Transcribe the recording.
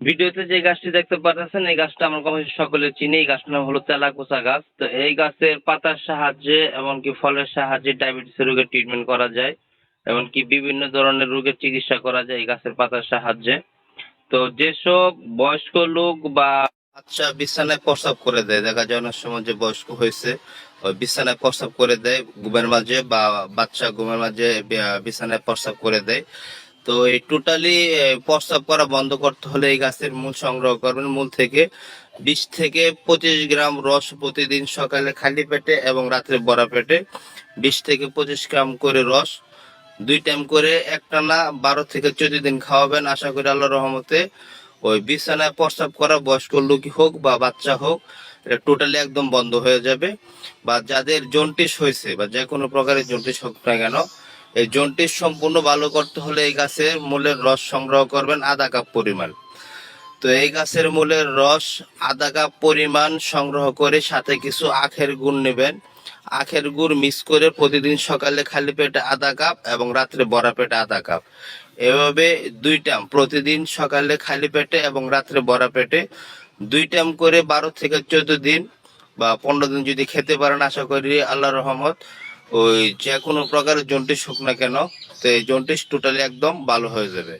ভিডিওতে যে গাছটি দেখতে পাচ্ছেন এই গাছটা আমরা কমবেশি সকলে চিনি। এই গাছটার নাম হলো তেলাকুচা গাছ। তো এই গাছের পাতার সাহায্যে এমনকি ফলের সাহায্যে ডায়াবেটিস রোগের ট্রিটমেন্ট করা যায়, এমনকি বিভিন্ন ধরনের রোগের চিকিৎসা করা যায় এই গাছের পাতার সাহায্যে। তো যেসব বয়স্ক লোক বা বাচ্চা বিছানায় প্রস্রাব করে দেয়, দেখা যায় অনেক সময় যে বয়স্ক হয়েছে বিছানায় প্রস্রাব করে দেয়, ঘুমের মাঝে বা বাচ্চা ঘুমের মাঝে বিছানায় প্রস্রাব করে দেয়। তো এই টোটালি প্রস্রাব করা বন্ধ করতে হলে এই গাছের মূল সংগ্রহ করবেন। মূল থেকে বিশ থেকে পঁচিশ গ্রাম রস প্রতিদিন সকালে খালি পেটে এবং রাত্রে বড়া পেটে বিশ থেকে পঁচিশ গ্রাম করে রস, দুই টাইম করে একটানা বারো থেকে চোদ্দ দিন খাওয়াবেন। আশা করি আল্লাহ রহমতে ওই বিছানায় প্রস্রাব করা বয়স্ক লোকই হোক বা বাচ্চা হোক এটা টোটালি একদম বন্ধ হয়ে যাবে। বা যাদের জন্টিস হয়েছে বা যে কোনো প্রকারের জন্টিস হোক না কেন এই জন্টিস সম্পূর্ণ ভালো করতে হলে এই গাছের মূলের রস সংগ্রহ করবেন আধা কাপ পরিমাণ। তো এই গাছের মূলের রস আধা কাপ পরিমাণ সংগ্রহ করে সাথে কিছু আখের গুড় নেবেন। আখের গুড় মিক্স করে প্রতিদিন সকালে খালি পেটে আধা কাপ এবং রাত্রে বড়া পেটে আধা কাপ। এভাবে দুই টাইম প্রতিদিন সকালে খালি পেটে এবং রাত্রে বড়া পেটে দুই টাইম করে বারো থেকে চোদ্দ দিন বা পনেরো দিন যদি খেতে পারেন, আশা করি আল্লাহ রহমত ওই যে কোনো প্রকারের জন্ডিস হোক না কেন, তো এই জন্ডিস টোটালি একদম ভালো হয়ে যাবে।